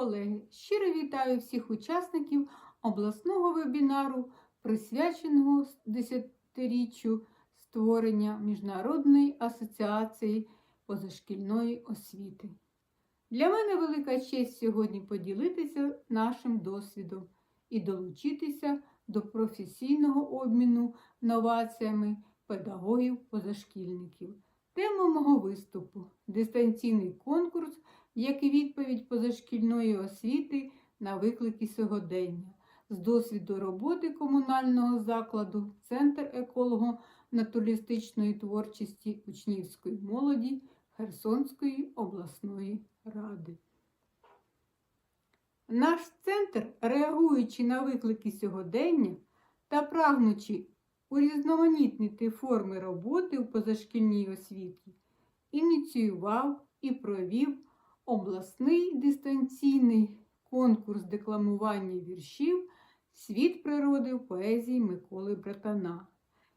колеги! Щиро вітаю всіх учасників обласного вебінару, присвяченого 10-річчю створення Міжнародної асоціації позашкільної освіти. Для мене велика честь сьогодні поділитися нашим досвідом і долучитися до професійного обміну новаціями педагогів-позашкільників. Тема мого виступу дистанційний конкурс як і відповідь позашкільної освіти на виклики сьогодення. З досвіду роботи комунального закладу Центр еколого-натуралістичної творчості учнівської молоді Херсонської обласної ради. Наш центр, реагуючи на виклики сьогодення та прагнучи урізноманітнити форми роботи у позашкільній освіті, ініціював і провів обласний дистанційний конкурс декламування віршів Світ природи в поезії Миколи Братана,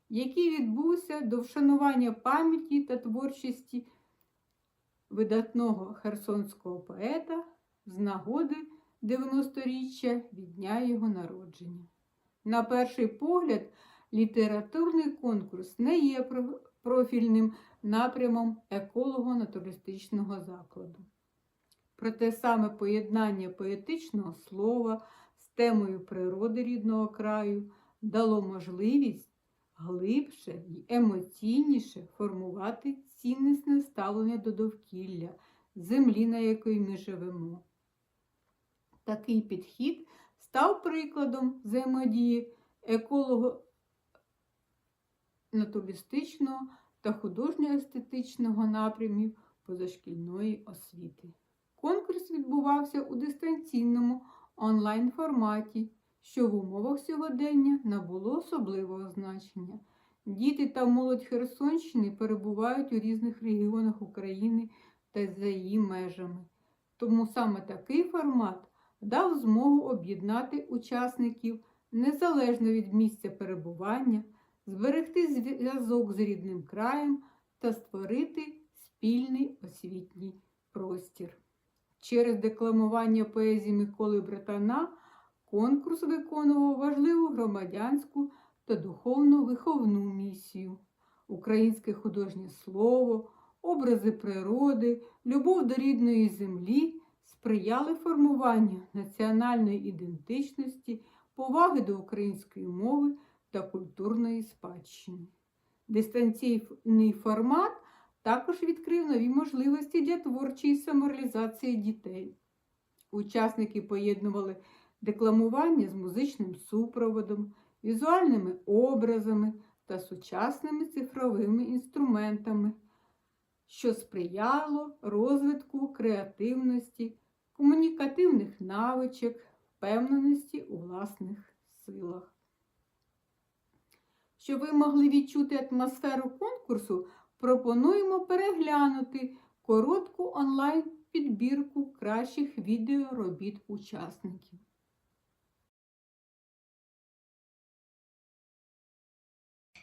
який відбувся до вшанування пам'яті та творчості видатного херсонського поета з нагоди 90-річчя від дня його народження. На перший погляд, літературний конкурс не є профільним напрямом еколого-натуристичного закладу. Проте саме поєднання поетичного слова з темою природи рідного краю дало можливість глибше і емоційніше формувати ціннісне ставлення до довкілля, землі, на якій ми живемо. Такий підхід став прикладом взаємодії еколого натуристичного та художньо-естетичного напрямів позашкільної освіти. Конкурс відбувався у дистанційному онлайн-форматі, що в умовах сьогодення набуло особливого значення. Діти та молодь Херсонщини перебувають у різних регіонах України та за її межами. Тому саме такий формат дав змогу об'єднати учасників незалежно від місця перебування, зберегти зв'язок з рідним краєм та створити спільний освітній простір. Через декламування поезії Миколи Братана конкурс виконував важливу громадянську та духовно-виховну місію. Українське художнє слово, образи природи, любов до рідної землі сприяли формуванню національної ідентичності, поваги до української мови та культурної спадщини. Дистанційний формат також відкрив нові можливості для творчої самореалізації дітей. Учасники поєднували декламування з музичним супроводом, візуальними образами та сучасними цифровими інструментами, що сприяло розвитку креативності, комунікативних навичок, впевненості у власних силах. Щоб ви могли відчути атмосферу конкурсу, пропонуємо переглянути коротку онлайн-підбірку кращих відеоробіт учасників.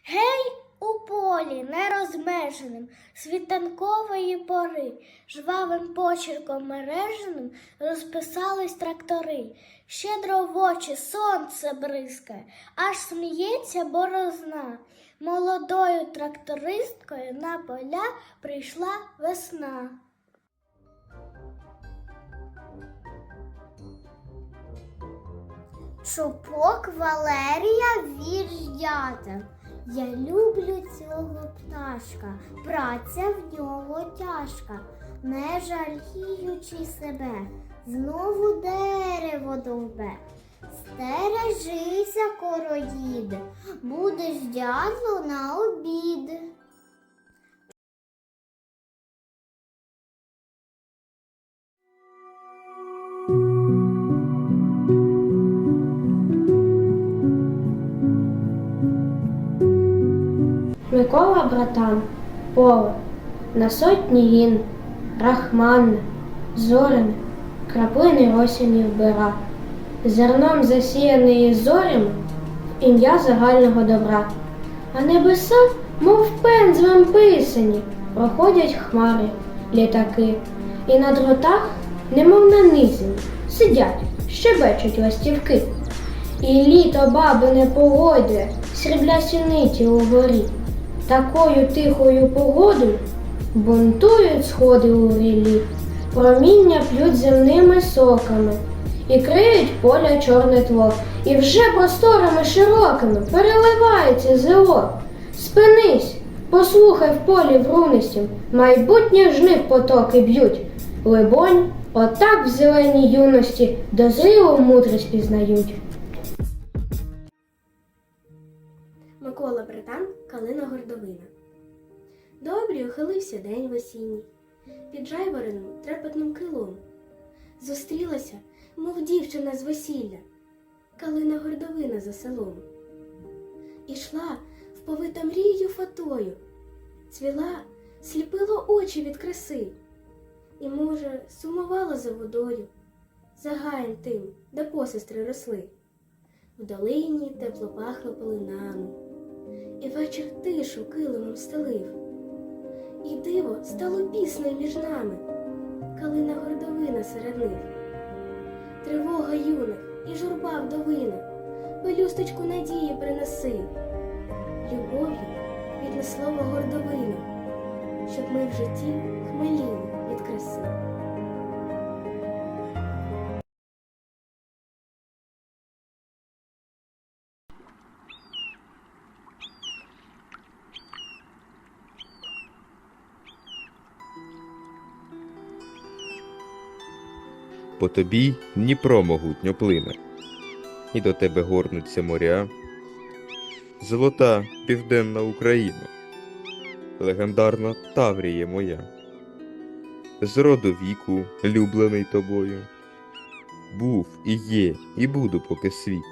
Гей, у полі нерозмеженим світанкової пори, жвавим почерком мереженим розписались трактори. Щедро в очі сонце бризкає, аж сміється борозна. Молодою трактористкою на поля прийшла весна. Шопок Валерія вір'ята. Я люблю цього пташка, праця в нього тяжка, не жаліючи себе, знову дерево довбе. Стережися, короїд, будеш дятлу на обід. Микола братан, поле, на сотні гін, рахманне, зорене, краплини осені вбира, зерном засіяний зорями в ім'я загального добра. А небеса, мов пензлем писані, проходять хмари, літаки, і на дротах, немов нанизані, сидять, щебечуть ластівки. І літо баби не погодує, сріблясті ниті у горі. Такою тихою погодою бунтують сходи у рілі, проміння п'ють земними соками і криють поля чорне тло, і вже просторами широкими переливається зело. Спинись, послухай в полі врунистім, майбутнє жнив потоки б'ють. Либонь, отак в зеленій юності дозрілу мудрість пізнають. Микола Братан, Калина Гордовина. Добрі ухилився день в осінній, під жайвороним трепетним крилом. Зустрілася, мов дівчина з весілля, Калина Гордовина за селом. Ішла вповита мрією фатою, цвіла, сліпило очі від краси, і, може, сумувала за водою, за гаєм тим, де посестри росли. В долині тепло пахло полинами, і вечір тишу килимом стелив. І диво стало піснею між нами, калина гордовина серед них. Тривога юних і журба вдовина, пелюсточку надії принеси. Любов'ю від слова гордовина, щоб ми в житті хмеліли від краси. По тобі Дніпро могутньо плине, і до тебе горнуться моря. Золота південна Україна, легендарна Тавріє моя, з роду віку, люблений тобою, був і є, і буду поки світ.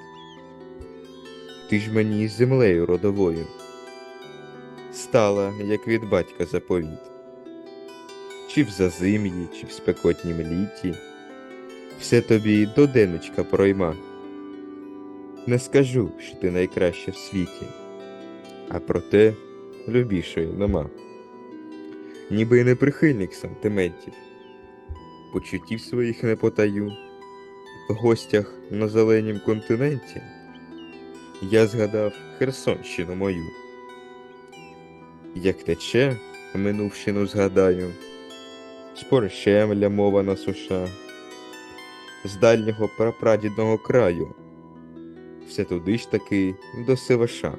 Ти ж мені землею родовою, стала, як від батька заповіт, чи в зазим'ї, чи в спекотнім літі все тобі до денечка пройма. Не скажу, що ти найкраща в світі, а проте любішої нема. Ніби й не прихильник сантиментів, почуттів своїх не потаю. В гостях на зеленім континенті я згадав Херсонщину мою. Як тече, минувщину згадаю, з поршемля мова на суша з дальнього прапрадідного краю, все туди ж таки до Сиваша.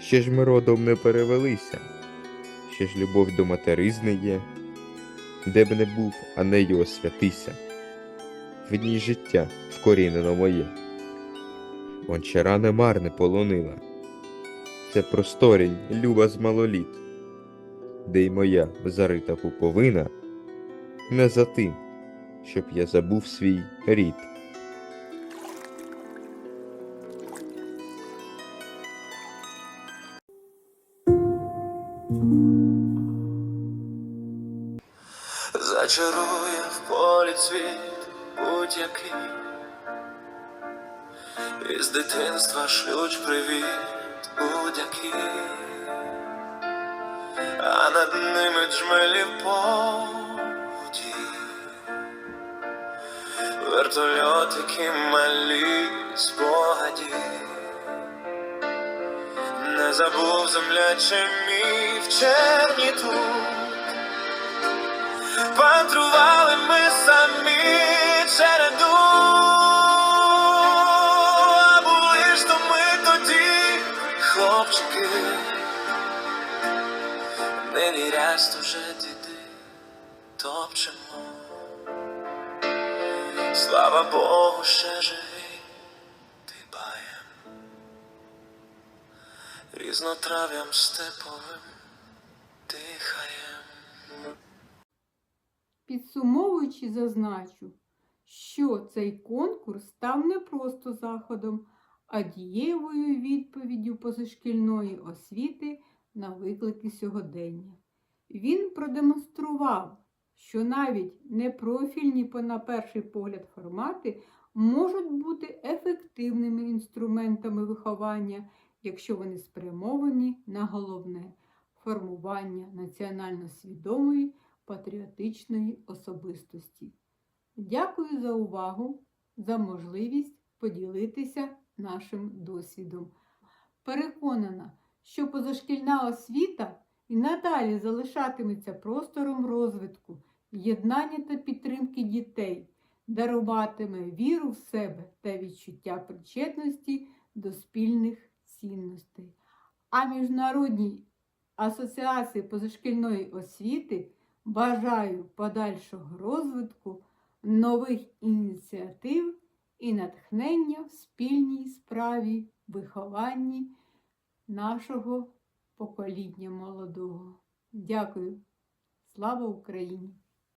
Ще ж ми родом не перевелися, ще ж любов до материзни є, де б не був, а нею освятися, в ній життя вкорінено моє. Гончара не марне полонила, це просторінь люба з малоліт, де й моя зарита пуповина не за тим щоб я забув свій рід. Зачарує в полі цвіт будь-який. Із дитинства шлють привіт будь-який. А над ними джмелі в Вертольотики малі спогаді. Не забув земляче мій в черні тут. Пантрували ми самі череду, а були ж то ми тоді, хлопчики, нині ряст уже діди топчемо. Слава Богу, ще живі, дибаєм, різнотрав'ям степовим дихаєм. Підсумовуючи, зазначу, що цей конкурс став не просто заходом, а дієвою відповіддю позашкільної освіти на виклики сьогодення. Він продемонстрував, що навіть непрофільні по- на перший погляд формати можуть бути ефективними інструментами виховання, якщо вони спрямовані на головне формування національно свідомої патріотичної особистості. Дякую за увагу, за можливість поділитися нашим досвідом. Переконана, що позашкільна освіта і надалі залишатиметься простором розвитку, єднання та підтримки дітей, даруватиме віру в себе та відчуття причетності до спільних цінностей. А Міжнародній асоціації позашкільної освіти бажаю подальшого розвитку нових ініціатив і натхнення в спільній справі вихованні нашого покоління молодого. Дякую. Слава Україні!